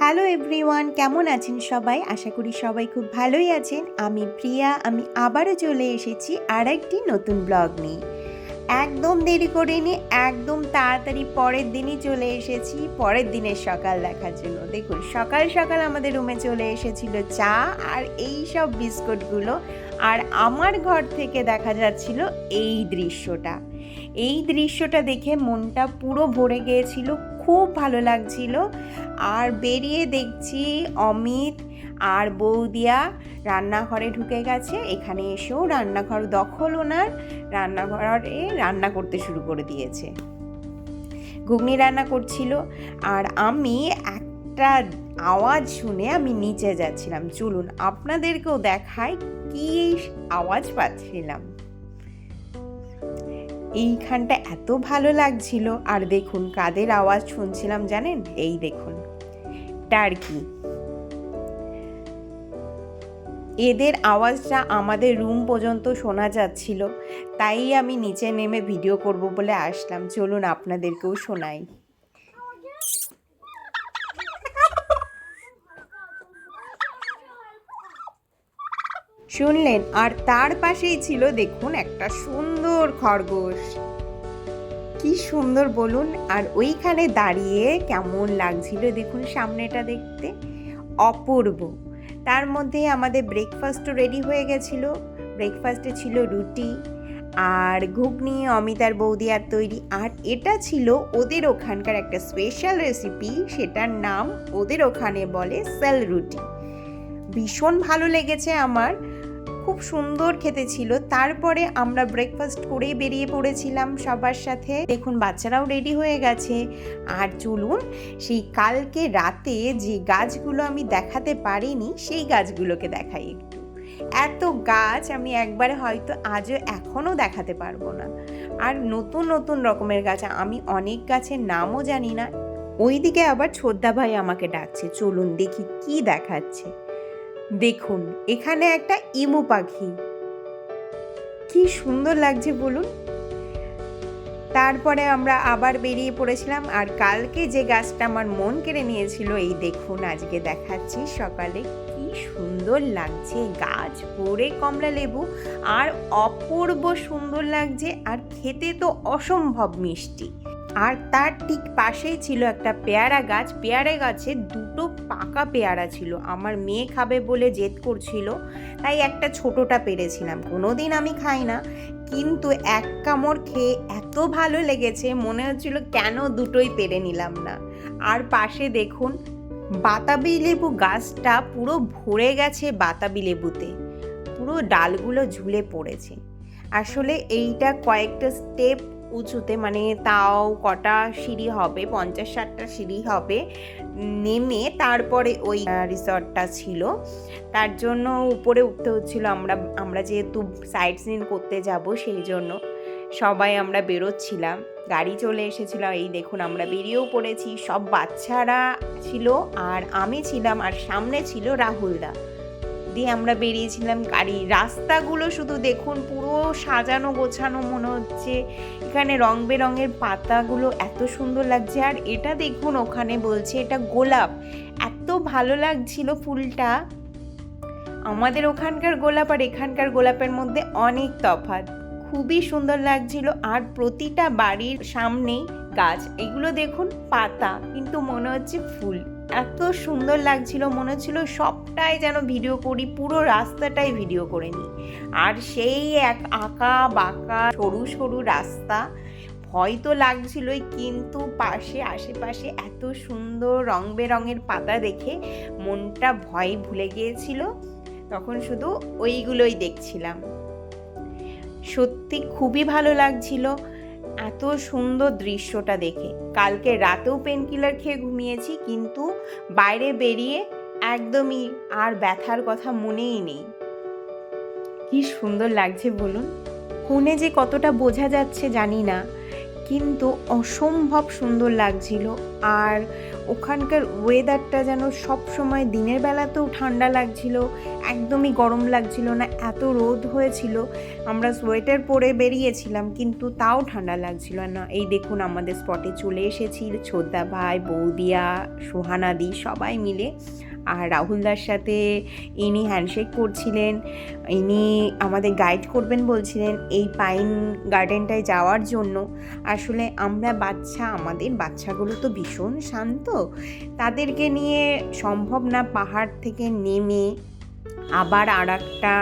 Hello everyone কেমন আছেন সবাই? আশা করি সবাই খুব ভালোই আছেন। আমি প্রিয়া, আমি আবারও চলে এসেছি আর একটি নতুন ব্লগ নিয়ে। একদম দেরি করিনি, একদম তাড়াতাড়ি পরের দিনই চলে এসেছি। পরের দিনের সকাল দেখার জন্য। দেখুন, সকাল সকাল আমাদের রুমে চলে এসেছিল চা আর এই সব বিস্কুটগুলো। আর আমার ঘর থেকে দেখা যাচ্ছিল এই দৃশ্যটা। এই দৃশ্যটা দেখে মনটা পুরো ভরে গিয়েছিল, খুব ভালো লাগছিল। আর বেরিয়ে দেখছি অমিত আর বৌদিয়া রান্নাঘরে ঢুকে গেছে। এখানে এসেও রান্নাঘর দখল ওনার, রান্নাঘরে রান্না করতে শুরু করে দিয়েছে। ঘুগনি রান্না করছিল আর আমি একটা আওয়াজ শুনে আমি নিচে যাচ্ছিলাম। চলুন আপনাদেরকেও দেখাই কি আওয়াজ পাচ্ছিলাম। এইখানটা এত ভালো লাগছিল। আর দেখুন, কাদের আওয়াজ শুনছিলাম জানেন? এই দেখুন। টার্কি এদের আওয়াজটা আমাদের রুম পর্যন্ত শোনা যাচ্ছিল, তাই আমি নিচে নেমে ভিডিও করব বলে আসলাম। চলুন আপনাদেরকেও শোনাই। শুনলেন, আর তার পাশেই ছিল, দেখুন, একটা সুন্দর খরগোশ। কি সুন্দর বলুন। আর ওইখানে দাঁড়িয়ে কেমন লাগছিল দেখুন সামনেটা দেখতে। অপূর্ব। তার মধ্যে আমাদের ব্রেকফাস্টও রেডি হয়ে গেছিল। ব্রেকফাস্টে ছিল রুটি আর ঘুগনি, অমিতার বৌদি আর তৈরি। আর এটা ছিল ওদের ওখানকার একটা স্পেশাল রেসিপি সেটার নাম ওদের ওখানে বলে সেল রুটি। ভীষণ ভালো লেগেছে আমার। খুব সুন্দর খেতে ছিল। তারপরে আমরা ব্রেকফাস্ট করেই বেরিয়ে পড়েছিলাম সবার সাথে। দেখুন, বাচ্চারাও রেডি হয়ে গেছে। আর চলুন, সেই কালকে রাতে যে গাছগুলো আমি দেখাতে পারিনি, সেই গাছগুলোকে দেখাই একটু। এত গাছ আমি একবারে হয়তো আজও এখনও দেখাতে পারব না। আর নতুন নতুন রকমের গাছ, আমি অনেক গাছের নামও জানি না। ওইদিকে আবার ছোদ্দা ভাই আমাকে ডাকছে, চলুন দেখি কি দেখাচ্ছে। দেখুন, এখানে একটা ইমু পাখি। কি সুন্দর লাগছে বলুন। তারপরে আমরা আবার বেরিয়ে পড়েছিলাম আর কালকে যে গাছটা আমার মন কেড়ে নিয়েছিল, এই দেখুন, আজকে দেখাচ্ছি সকালে কি সুন্দর লাগছে। গাছ পরে কমলা লেবু আর অপূর্ব সুন্দর লাগছে আর খেতে তো অসম্ভব মিষ্টি। আর তার ঠিক পাশেই ছিল একটা পেয়ারা গাছ। পেয়ারা গাছে দুটো পাকা পেয়ারা ছিল। আমার মেয়ে খাবে বলে জেদ করছিল, তাই একটা ছোটোটা পেরেছিলাম। কোনো দিন আমি খাই না। কিন্তু এক কামড় খেয়ে এত ভালো লেগেছে, মনে হচ্ছিল কেন দুটোই পেরে নিলাম না। আর পাশে দেখুন, বাতাবি লেবু গাছটা পুরো ভরে গেছে বাতাবি লেবুতে। পুরো ডালগুলো ঝুলে পড়েছে। আসলে এইটা কয়েকটা স্টেপ উঁচুতে মানে তাও কটা সিঁড়ি হবে, পঞ্চাশ ষাটটা সিঁড়ি হবে, নেমে তারপরে ওই রিসর্টটা ছিল। তার জন্য উপরে উঠতে হচ্ছিল, আমরা আমরা যেহেতু সাইড সিন করতে যাব, সেই জন্য সবাই আমরা বেরোচ্ছিলাম। গাড়ি চলে এসেছিল, এই দেখুন আমরা বেরিয়েও পড়েছি। সব বাচ্চারা ছিল আর আমি ছিলাম, আর সামনে ছিল রাহুলদা। দিয়ে আমরা বেরিয়েছিলাম গাড়ি। রাস্তাগুলো শুধু দেখুন, পুরো সাজানো গোছানো মনে হচ্ছে। এখানে রং বেরঙের পাতাগুলো এত সুন্দর লাগছে। আর এটা দেখুন ওখানে বলছে, এটা গোলাপ। এত ভালো লাগছিল ফুলটা। আমাদের ওখানকার গোলাপ আর এখানকার গোলাপের মধ্যে অনেক তফাৎ। খুবই সুন্দর লাগছিল। আর প্রতিটা বাড়ির সামনেই গাছ। এগুলো দেখুন, পাতা। কিন্তু মনে হচ্ছে ফুল। এত সুন্দর লাগছিল, মনে হচ্ছিল সবটাই যেন ভিডিও করি, পুরো রাস্তাটাই ভিডিও করে নিই। আর সেই এক আঁকা বাঁকা সরু সরু রাস্তা, ভয় তো লাগছিলই, কিন্তু পাশে, আশেপাশে এত সুন্দর রং বেরঙের পাতা দেখে মনটা ভয় ভুলে গিয়েছিল। তখন শুধু ওইগুলোই দেখছিলাম। সত্যি খুবই ভালো লাগছিল। এত সুন্দর দৃশ্যটা দেখে। কালকে রাতেও পেন কিলার খেয়ে ঘুমিয়েছি, কিন্তু বাইরে বেরিয়ে একদমই আর ব্যথার কথা মনেই নেই। কি সুন্দর লাগছে বলুন। ফোনে যে কতটা বোঝা যাচ্ছে জানি না, কিন্তু অসম্ভব সুন্দর লাগছিল। আর ওখানকার ওয়েদারটা যেন সব সময় দিনের বেলাতেও ঠান্ডা লাগছিল, একদমই গরম লাগছিল না, এত রোদ হয়েছিল। আমরা সোয়েটার পরে বেরিয়েছিলাম, কিন্তু তাও ঠান্ডা লাগছিল না। এই দেখুন আমাদের স্পটে চলে এসেছি ছোদ্দা ভাই, বৌদিয়া, সোহানাদি, সবাই মিলে। আর রাহুলদার সাথে ইনি হ্যান্ডশেক করছিলেন, ইনি আমাদের গাইড করবেন বলছিলেন এই পাইন গার্ডেনটায় যাওয়ার জন্য। আসলে আমরা বাচ্চা, আমাদের বাচ্চাগুলো তো ভীষণ শান্ত। তাদেরকে নিয়ে সম্ভব না পাহাড় থেকে নেমে আবার আর একটা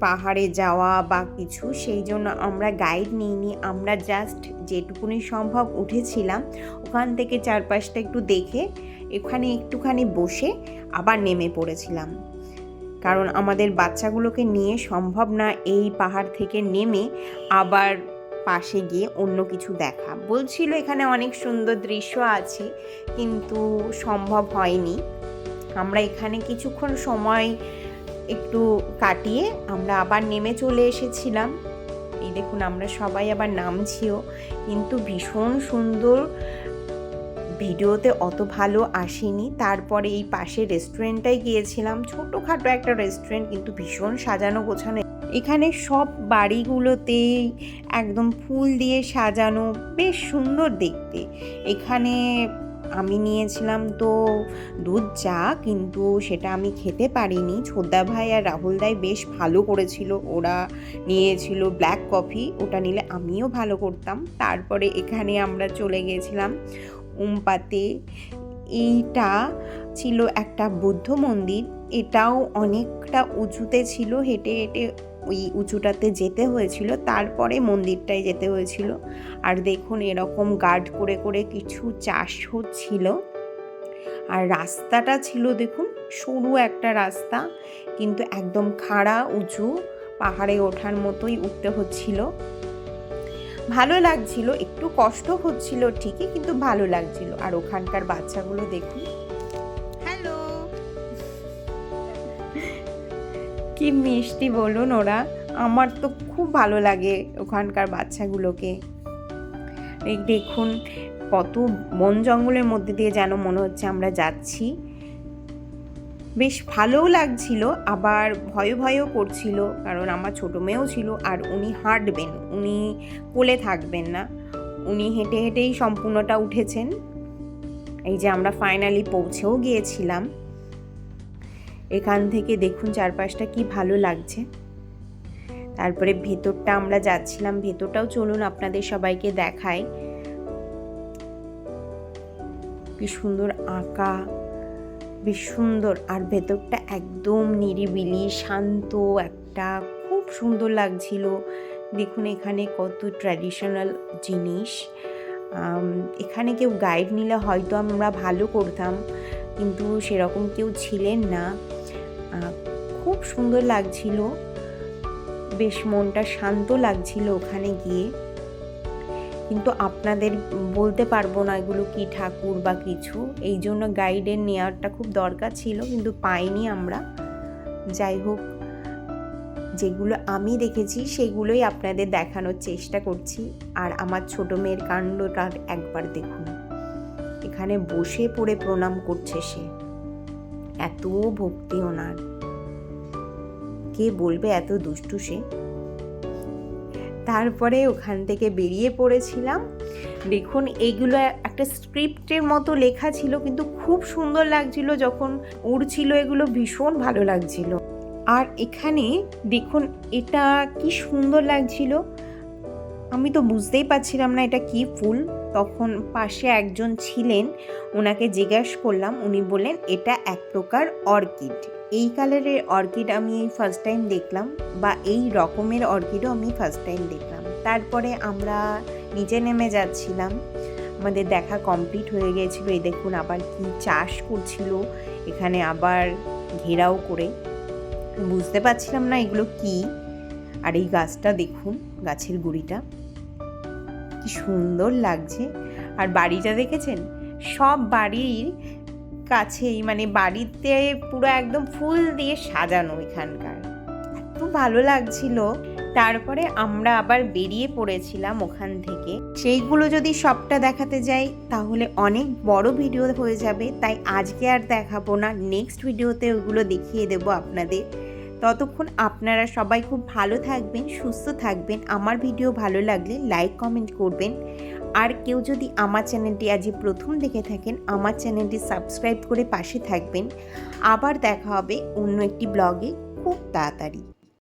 পাহাড়ে যাওয়া বা কিছু। সেই জন্য আমরা গাইড নিইনি। আমরা জাস্ট যেটুকুনি সম্ভব উঠেছিলাম। ওখান থেকে চারপাশটা একটু দেখে এখানে একটুখানি বসে আবার নেমে পড়েছিলাম। কারণ আমাদের বাচ্চাগুলোকে নিয়ে সম্ভব না এই পাহাড় থেকে নেমে আবার পাশে গিয়ে অন্য কিছু দেখা। বলছিল এখানে অনেক সুন্দর দৃশ্য আছে, কিন্তু সম্ভব হয়নি। আমরা এখানে কিছুক্ষণ সময় একটু কাটিয়ে আমরা আবার নেমে চলে এসেছিলাম। এই দেখুন, আমরা সবাই আবার নামছিও, কিন্তু ভীষণ সুন্দর ভিডিওতে অত ভালো আসেনি। তারপরে এই পাশে রেস্টুরেন্টটাই গিয়েছিলাম। ছোটোখাটো একটা রেস্টুরেন্ট কিন্তু ভীষণ সাজানো গোছানো। এখানে সব বাড়িগুলোতেই একদম ফুল দিয়ে সাজানো, বেশ সুন্দর দেখতে। এখানে আমি নিয়েছিলাম তো দুধ চা, কিন্তু সেটা আমি খেতে পারিনি। ছোদ্দা ভাই আর রাহুল দাই বেশ ভালো করেছিল। ওরা নিয়েছিল ব্ল্যাক কফি ওটা নিলে আমিও ভালো করতাম। তারপরে এখানে আমরা চলে গিয়েছিলাম উমপাতে। এইটা ছিল একটা বুদ্ধ মন্দির। এটাও অনেকটা উঁচুতে ছিল, হেঁটে হেঁটে ওই উঁচুটাতে যেতে হয়েছিল। তারপরে মন্দিরটায় যেতে হয়েছিল। আর দেখুন, এরকম গার্ড করে করে কিছু চাষ হচ্ছিল আর রাস্তাটা ছিল, দেখুন, সরু একটা রাস্তা, কিন্তু একদম খাড়া, উঁচু, পাহাড়ে ওঠার মতোই উঠতে হচ্ছিল। ভালো লাগছিল একটু কষ্ট হচ্ছিল ঠিকই কিন্তু ভালো লাগছিল। আর ওখানকার বাচ্চাগুলো দেখুন। হ্যালো। কি মিষ্টি বলুন ওরা। আমার তো খুব ভালো লাগে ওখানকার বাচ্চাগুলোকে। এই দেখুন কত বন জঙ্গলের মধ্যে দিয়ে যেন মনে হচ্ছে আমরা যাচ্ছি। বেশ ভালোও লাগছিল, আবার ভয় ভয়ও করছিল, কারণ আমার ছোটো মেয়েও ছিল আর উনি হাঁটবেন, উনি কোলে থাকবেন না। উনি হেঁটে হেঁটেই সম্পূর্ণটা উঠেছেন। এই যে আমরা ফাইনালি পৌঁছেও গিয়েছিলাম। এখান থেকে দেখুন চারপাশটা কি ভালো লাগছে। তারপরে ভেতরটা আমরা যাচ্ছিলাম, ভেতরটাও চলুন আপনাদের সবাইকে দেখায় কি সুন্দর আঁকা বেশ সুন্দর আর ভেতরটা একদম নিরিবিলি, শান্ত একটা, খুব সুন্দর লাগছিল। দেখুন এখানে কত ট্র্যাডিশনাল জিনিস। এখানে কেউ গাইড নিলে হয়তো আমরা ভালো করতাম, কিন্তু সেরকম কেউ ছিলেন না। খুব সুন্দর লাগছিল। বেশ মনটা শান্ত লাগছিল ওখানে গিয়ে। কিন্তু আপনাদের বলতে পারব না এগুলো কি ঠাকুর বা কিছু। এই জন্য গাইডের নেওয়ারটা খুব দরকার ছিল, কিন্তু পাইনি আমরা। যাই হোক, যেগুলো আমি দেখেছি সেগুলোই আপনাদের দেখানোর চেষ্টা করছি। আর আমার ছোট মেয়ের কাণ্ডটা একবার দেখুন। এখানে বসে পড়ে প্রণাম করছে সে। এত ভক্তি ওনার। কে বলবে? এত দুষ্টু সে। তারপরে ওখান থেকে বেরিয়ে পড়েছিলাম। দেখুন, এইগুলো একটা স্ক্রিপ্টের মতো লেখা ছিল, কিন্তু খুব সুন্দর লাগছিল যখন উড়ছিল এগুলো, ভীষণ ভালো লাগছিল। আর এখানে দেখুন, এটা কি সুন্দর লাগছিল। আমি তো বুঝতেই পারছিলাম না এটা কি ফুল। তখন পাশে একজন ছিলেন, ওনাকে জিজ্ঞাসা করলাম, উনি বললেন, এটা এক প্রকার অর্কিড। এই কালারের অর্কিড আমি ফার্স্ট টাইম দেখলাম বা এই রকমের অর্কিডও আমি ফার্স্ট টাইম দেখলাম। তারপরে আমরা নিচে নেমে যাচ্ছিলাম। আমাদের দেখা কমপ্লিট হয়ে গিয়েছিল এই দেখুন আবার কি চাষ করছিল। এখানে আবার ঘেরাও করে। বুঝতে পারছিলাম না এগুলো কি। আর এই গাছটা দেখুন, গাছের গুড়িটা। কি সুন্দর লাগছে। আর বাড়িটা দেখেছেন? সব বাড়ির কাছেই মানে বাড়িতে পুরো একদম ফুল দিয়ে সাজানো এখানকার। এত ভালো লাগছিল। তারপরে আমরা আবার বেরিয়ে পড়েছিলাম ওখান থেকে। সেইগুলো যদি সবটা দেখাতে যাই, তাহলে অনেক বড় ভিডিও হয়ে যাবে। তাই আজকে আর দেখাবো না। নেক্সট ভিডিওতে ওগুলো দেখিয়ে দেবো আপনাদের। ততক্ষণ আপনারা সবাই খুব ভালো থাকবেন, সুস্থ থাকবেন। আমার ভিডিও ভালো লাগলে লাইক, কমেন্ট করবেন। আর কেউ যদি আমার চ্যানেলটি আজই প্রথম দেখে থাকেন, আমার চ্যানেলটি সাবস্ক্রাইব করে পাশে থাকবেন। আবার দেখা হবে অন্য একটি ব্লগে খুব তাড়াতাড়ি।